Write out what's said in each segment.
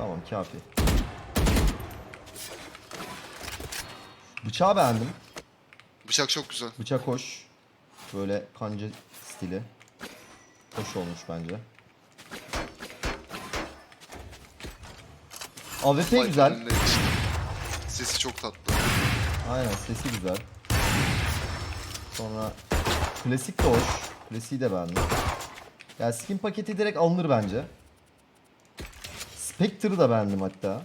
Tamam kafi. Bıçağı beğendim. Bıçak çok güzel. Bıçak hoş. Böyle kanca stili. Hoş olmuş bence. AWP güzel. Sesi çok tatlı. Aynen sesi güzel. Sonra klasik de hoş. Klasiği de beğendim. Ya skin paketi direkt alınır bence. Spectre'ı da beğendim hatta.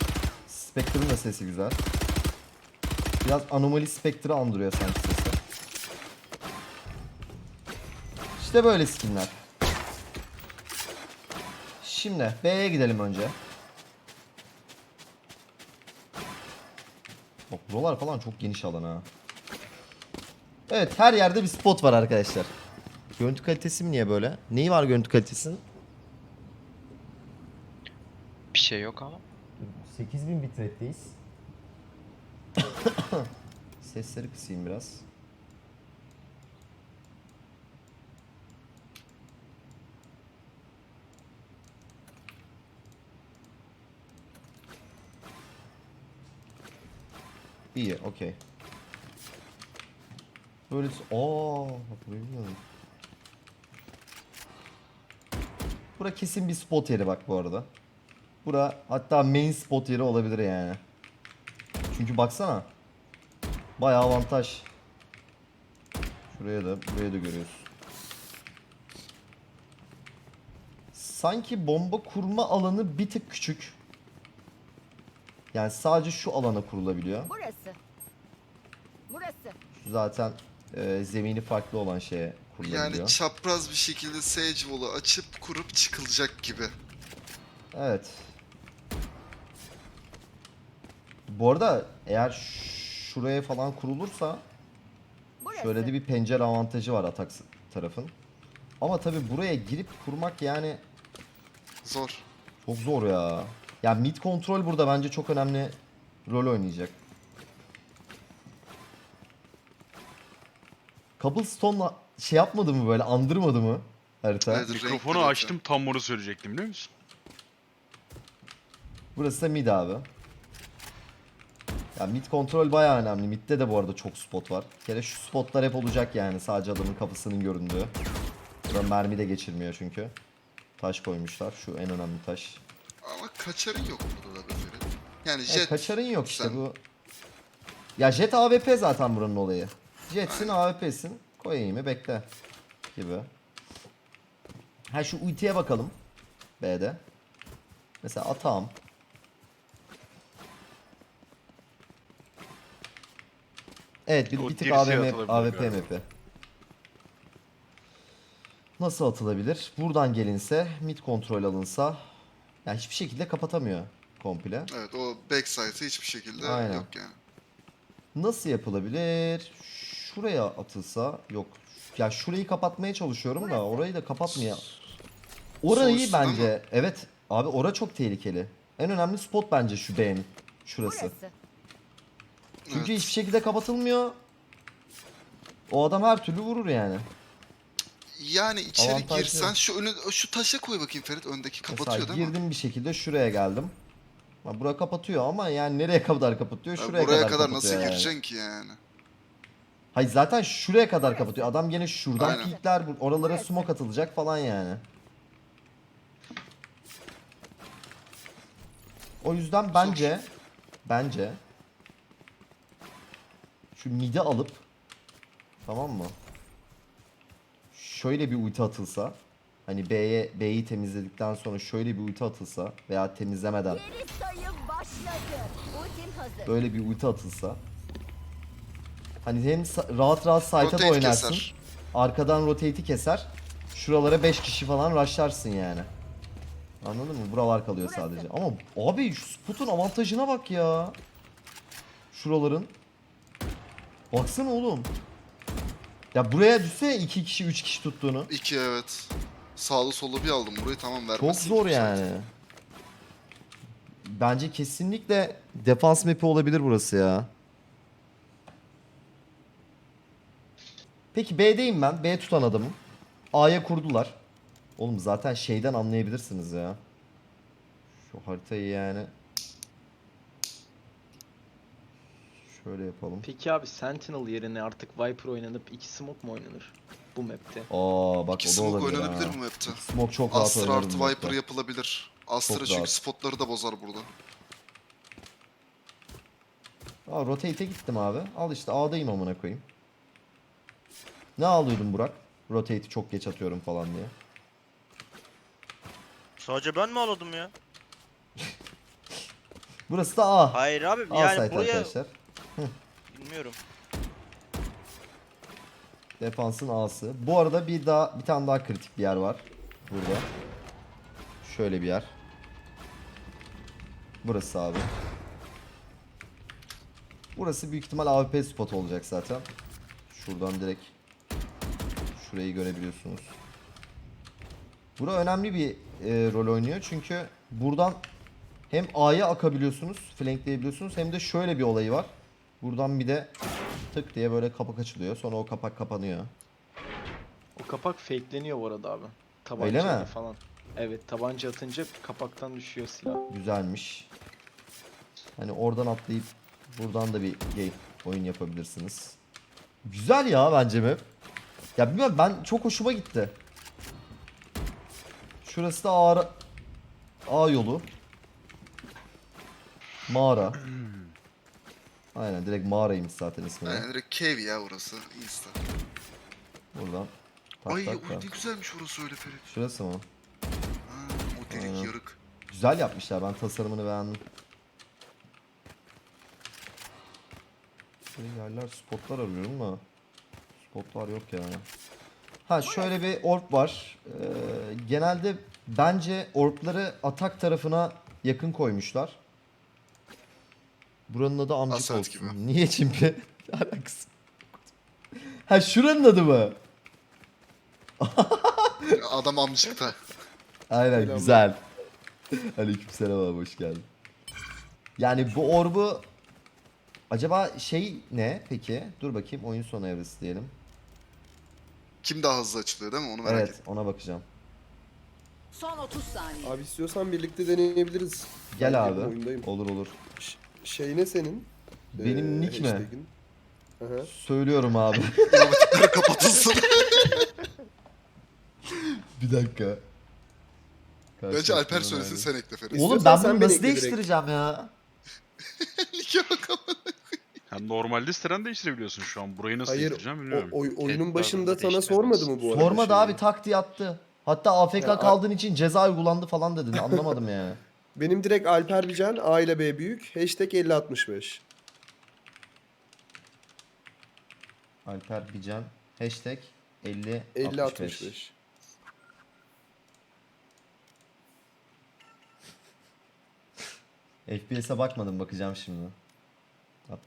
Spectre'ın da sesi güzel. Biraz anomali Spectre'ı andırıyor sanki sesi. İşte böyle skinler. Şimdi B'ye gidelim önce. Bak buralar falan çok geniş alan ha. Evet her yerde bir spot var arkadaşlar. Görüntü kalitesi mi niye böyle? Neyi var görüntü kalitesinin? Şey yok ama. 8000 bitrate'deyiz. Sesleri kısayım biraz. İyi, okey. Böyle... Aa, burayı bilmiyorum. Bura kesin bir spot yeri bak bu arada. Bura hatta main spot yeri olabilir yani. Çünkü baksana. Bayağı avantaj. Şuraya da buraya da görüyorsun. Sanki bomba kurma alanı bir tık küçük. Yani sadece şu alana kurulabiliyor. Burası. Burası. Şu zaten e, zemini farklı olan şeye kurulabiliyor. Yani çapraz bir şekilde Sage Wall'u açıp kurup çıkılacak gibi. Evet. Bu arada eğer şuraya falan kurulursa Burası. şöyle de bir pencere avantajı var atak tarafın. Ama tabi buraya girip kurmak yani Zor. çok zor ya. Ya mid kontrol burada bence çok önemli rol oynayacak. Cobblestone'la şey yapmadı mı böyle andırmadı mı harita? Evet. Mikrofonu açtım tam onu söyleyecektim biliyor musun? Burası da mid abi. Ya mid kontrol bayağı önemli. Mid'de de bu arada çok spot var. Bir kere şu spotlar hep olacak yani sadece adamın kafasının göründüğü. Burada mermi de geçirmiyor çünkü. Taş koymuşlar. Şu en önemli taş. Ama kaçarın yok burada da Ferit. Yani Evet, jet. kaçarın yok işte sen- bu. Ya jet AWP zaten buranın olayı. Jetsin AWP'sin. Koy eğimi bekle. Gibi. Ha şu ultiye bakalım. B'de. Mesela atağım. Evet bir, O bir tık dirseğe AWM, atılabilir. MP. Nasıl atılabilir? Buradan gelinse, mid kontrol alınsa. Yani hiçbir şekilde kapatamıyor komple. Evet o backside'ı hiçbir şekilde Aynen. yok yani. Nasıl yapılabilir? Şuraya atılsa yok. Ya şurayı kapatmaya çalışıyorum da orayı da kapatmıyor. Orayı Sonuçta bence ama- evet abi ora çok tehlikeli. En önemli spot bence şu B'nin. Şurası. Burası. Çünkü Evet. hiçbir şekilde kapatılmıyor. O adam her türlü vurur yani. Yani içeri Avantajlı. girsen şu önü şu taşa koy bakayım Ferit öndeki kapatıyor Mesela değil mi? girdim bir şekilde şuraya geldim. Ha, Bura kapatıyor ama yani nereye kadar kapatıyor? Ya Şuraya buraya kadar, kadar, kapatıyor nasıl yani. gireceksin ki yani? Hayır zaten şuraya kadar kapatıyor. Adam gene şuradan Aynen. pikler, bu- oralara smoke atılacak falan yani. O yüzden bence bence şu midi alıp tamam mı? Şöyle bir ulti atılsa hani B'ye B'yi temizledikten sonra şöyle bir ulti atılsa veya temizlemeden Geri sayım başladı. Ultim hazır. böyle bir ulti atılsa hani hem sa- rahat rahat site'a da Rotate oynarsın. keser. Arkadan rotate'i keser. Şuralara 5 kişi falan rushlarsın yani. Anladın mı? Buralar kalıyor sadece. Ama abi şu spotun avantajına bak ya. Şuraların. Baksana oğlum. Ya buraya düşse 2 kişi 3 kişi tuttuğunu. İki evet. Sağlı sollu bir aldım burayı tamam Çok vermesin. zor yani. Bence kesinlikle defans map'i olabilir burası ya. Peki B'deyim ben. B tutan adamım. A'ya kurdular. Oğlum zaten şeyden anlayabilirsiniz ya. Şu haritayı yani şöyle yapalım. Peki abi Sentinel yerine artık Viper oynanıp iki smoke mu oynanır bu map'te? Aa bak İki o da smoke olabilir oynanabilir ha. bu map'te. Smoke çok rahat Astra oynanır artı bu Viper mapte. yapılabilir. Astra Çok çünkü rahat. spotları da bozar burada. Aa, rotate'e gittim abi. Al işte A'dayım amına koyayım. Ne ağlıyordun Burak? Rotate'i çok geç atıyorum falan diye. Sadece ben mi ağladım ya? Burası da A. Hayır abi A yani site buraya arkadaşlar. Bilmiyorum. Defansın A'sı. Bu arada bir daha bir tane daha kritik bir yer var. Burada. Şöyle bir yer. Burası abi. Burası büyük ihtimal AWP spot olacak zaten. Şuradan direkt şurayı görebiliyorsunuz. Bura önemli bir e, rol oynuyor çünkü buradan hem A'ya akabiliyorsunuz, flankleyebiliyorsunuz hem de şöyle bir olayı var. Buradan bir de tık diye böyle kapak açılıyor. Sonra o kapak kapanıyor. O kapak fakeleniyor bu arada abi. Öyle Tabancayla mi? falan. Evet tabanca atınca kapaktan düşüyor silah. Güzelmiş. Hani oradan atlayıp buradan da bir game oyun yapabilirsiniz. Güzel ya bence map. Ya bilmiyorum ben çok hoşuma gitti. Şurası da A, A yolu. Mağara. Aynen direkt mağaraymış zaten ismi. Yani direkt cave ya orası. Insta. Buradan. Tak Ay tak tak. ne güzelmiş orası öyle Ferit. Şurası mı? Ha, o delik Aynen. yarık. Güzel yapmışlar. Ben tasarımını beğendim. Böyle yerler spotlar arıyorum da spotlar yok ya. Ha şöyle bir orb var. Ee, genelde bence orbları atak tarafına yakın koymuşlar. Buranın adı amcık Asalt olsun. gibi. Niye? Ne alakası? Ha şuranın adı mı? Adam amcıkta. Aynen güzel. Aleykümselam abi hoş geldin. Yani bu orbu acaba şey ne peki? Dur bakayım oyun sonu evresi diyelim. Kim daha hızlı açılıyor değil mi? Onu merak evet ettim. ona bakacağım. Son 30 saniye. Abi istiyorsan birlikte deneyebiliriz. Gel Ben abi. oyundayım. Olur olur. Şey ne senin? Benim Ee, nick mi? hashtag'in? Aha. Söylüyorum abi. İnovatifler kapatılsın. bir dakika. Bence Alper Karşılaştırma söylesin nerede? sen ekle Ferit. Oğlum İstiyorsan ben sen bunu beni nasıl ekle direkt. değiştireceğim ya? Nike bak ama. Yani normalde siteden değiştirebiliyorsun şu an. Burayı nasıl Hayır, değiştireceğim bilmiyorum. o, oy- oyunun başında sana sormadı mı bu arada? Sormadı şeyi? abi tak diye attı. Hatta AFK Ya, kaldığın için ceza uygulandı falan dedin. Anlamadım yani. Benim direkt Alper Bican A ile B büyük. Hashtag 5065. Alper Bican. Hashtag 50 5065. FPS'e bakmadım bakacağım şimdi.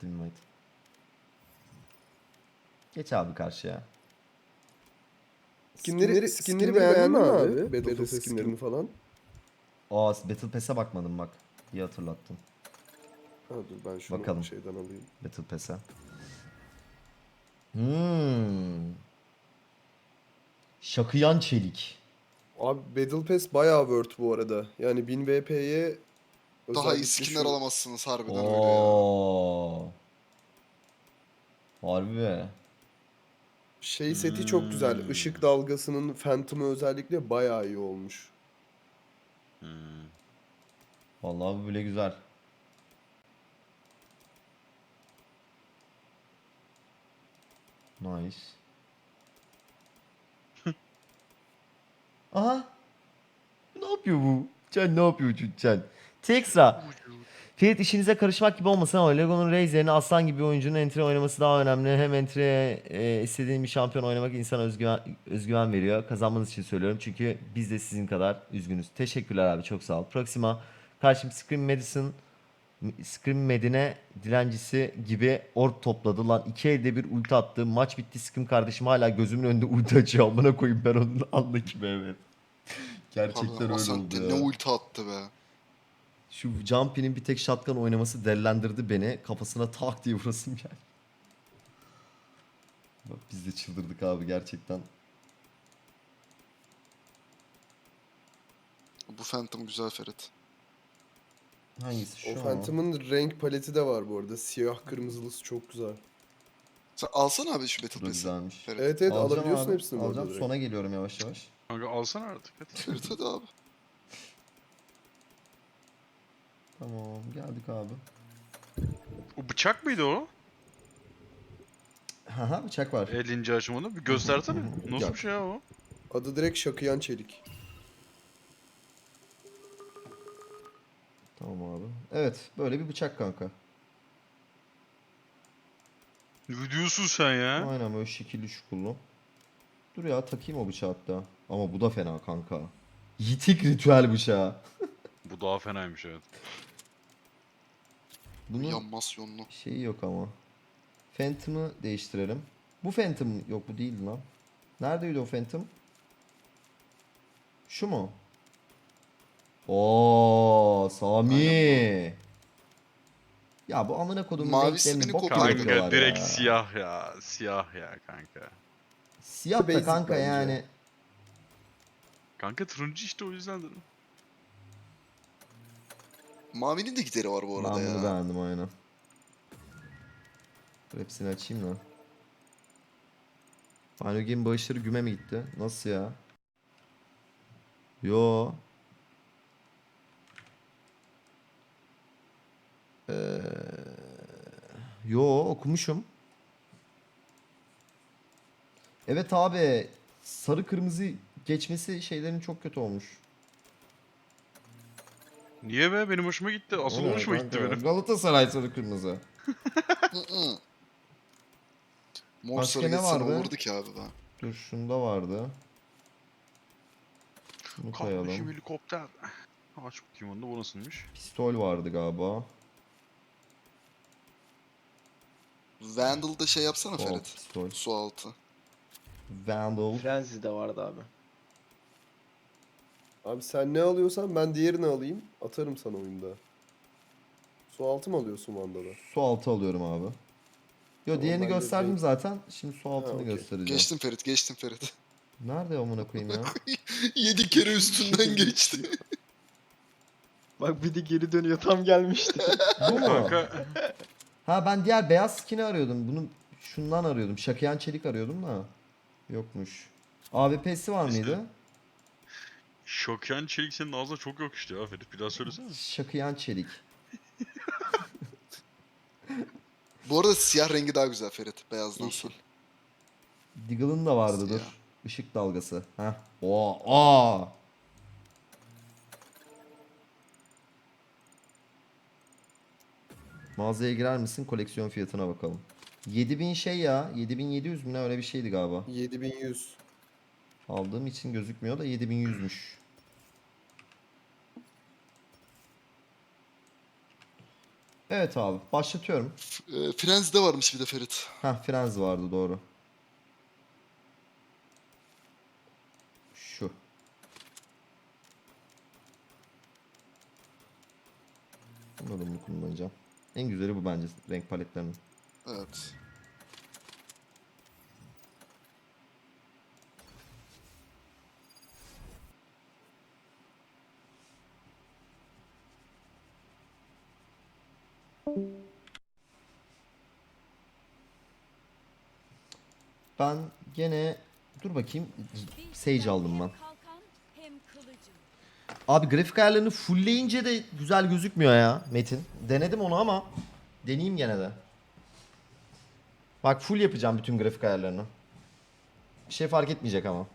İnvite. Geç abi karşıya. Skinleri, skinleri beğendin mi abi? Battle skinlerini falan. Aa Battle Pass'e bakmadım bak. İyi hatırlattın. Ha, dur ben şunu Bakalım. şeyden alayım. Battle Pass'e. Hmm. Şakıyan çelik. Abi Battle Pass bayağı worth bu arada. Yani 1000 VP'ye Daha iyi skinler şu- alamazsınız harbiden öyle ya. Oo. Harbi. Şey seti çok güzel. Hmm. Işık dalgasının Phantom'ı özellikle bayağı iyi olmuş. Hmm. Vallahi bu bile güzel. Nice. Aha. Ne yapıyor bu? Can ne yapıyor Can? Texra. Ferit işinize karışmak gibi olmasın ama Lego'nun Reis yerine Aslan gibi bir oyuncunun entry oynaması daha önemli. Hem entry'e e, istediğin bir şampiyon oynamak insana özgüven, özgüven veriyor. Kazanmanız için söylüyorum çünkü biz de sizin kadar üzgünüz. Teşekkürler abi çok sağ ol. Proxima karşım Scream Medicine Scream Medine dilencisi gibi orb topladı lan. iki elde bir ulti attı. Maç bitti Scream kardeşim hala gözümün önünde ulti açıyor. Amına koyayım ben onun anlaki evet. Gerçekten Harbiden öyle oldu ne ya. ulti attı be. Şu Jumpy'nin bir tek shotgun oynaması dellendirdi beni. Kafasına tak diye vurasım geldi. Bak biz de çıldırdık abi gerçekten. Bu Phantom güzel Ferit. Hangisi şu O? Phantom'ın renk paleti de var bu arada. Siyah kırmızılısı çok güzel. Sen alsana abi şu Battle Pass'i. güzelmiş. Evet. Evet Alacağım alabiliyorsun abi, hepsini bu arada Alacağım direkt. sona geliyorum yavaş yavaş. Kanka alsana artık hadi. Evet hadi abi. Tamam geldik abi. O bıçak mıydı o? Haha bıçak var. 50. aşamada. Bir göstersene. Nasıl bir şey ya o? Adı direkt Şakıyan Çelik. Tamam abi. Evet böyle bir bıçak kanka. Ne diyorsun sen ya? Aynen böyle şekilli şukullu. Dur ya takayım o bıçağı hatta. Ama bu da fena kanka. Yitik ritüel bıçağı. Bu daha fenaymış evet. Bunun Yanmaz yonlu. şeyi yok ama. Phantom'ı değiştirelim. Bu Phantom yok bu değildi lan. Neredeydi o Phantom? Şu mu? Oo Sami. Ya bu amına kodum Mavisi renklerini beni bok yapıyorlar Kanka direkt ya. siyah ya. Siyah ya kanka. Siyah da Basic kanka bence. yani. Kanka turuncu işte o yüzdendir. Mavinin de gideri var bu arada ben bunu ya. beğendim aynen. Dur hepsini açayım da. Final Game bağışları güme mi gitti? Nasıl ya? Yo. Ee, yo okumuşum. Evet abi. Sarı kırmızı geçmesi şeylerin çok kötü olmuş. Niye be? Benim hoşuma gitti. Asıl Öyle hoşuma kanka. gitti benim. Galatasaray sarı kırmızı. Mor Başka sarı ne vardı? olurdu ki abi ben. Dur şunda vardı. Şunu Kardeşim koyalım. helikopter. Aç bakayım onu da bu nasılmış? Pistol vardı galiba. Vandal'da şey yapsana Ferit. pistol. Su altı. Vandal. Frenzy'de vardı abi. Abi sen ne alıyorsan ben diğerini alayım. Atarım sana oyunda. Su altı mı alıyorsun Vanda'da? Su altı alıyorum abi. Yo Tamam, diğerini de gösterdim direkt- zaten. Şimdi su altını okey. göstereceğim. Geçtim Ferit, geçtim Ferit. Nerede amına koyayım ya? 7 kere üstünden geçti. Bak bir de geri dönüyor tam gelmişti. Bu mu? Ha ben diğer beyaz skin'i arıyordum. Bunu şundan arıyordum. Şakayan çelik arıyordum da. Yokmuş. AWP'si var İşte. mıydı? Şoken Çelik senin ağzına çok yok işte ya Ferit. Bir daha söylesene. Şakayan çelik. Bu arada siyah rengi daha güzel Ferit. Beyazdan Yeşil. sonra. Deagle'ın da vardı dur. Işık dalgası. Heh. Oo, aa. Mağazaya girer misin? Koleksiyon fiyatına bakalım. 7000 şey ya. 7700 mü ne öyle bir şeydi galiba. 7100. Aldığım için gözükmüyor da 7100'müş. Evet abi başlatıyorum. E, Frenzy'de varmış bir de Ferit. Heh Frenz vardı doğru. Şu. Bunu da bunu kullanacağım. En güzeli bu bence renk paletlerinin. Evet. Ben gene dur bakayım Sage aldım ben. Abi grafik ayarlarını fullleyince de güzel gözükmüyor ya Metin. Denedim onu ama deneyeyim gene de. Bak full yapacağım bütün grafik ayarlarını. Bir şey fark etmeyecek ama.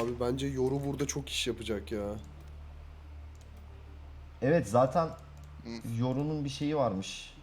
Abi bence Yoru burada çok iş yapacak ya. Evet zaten. Yoru'nun bir şeyi varmış.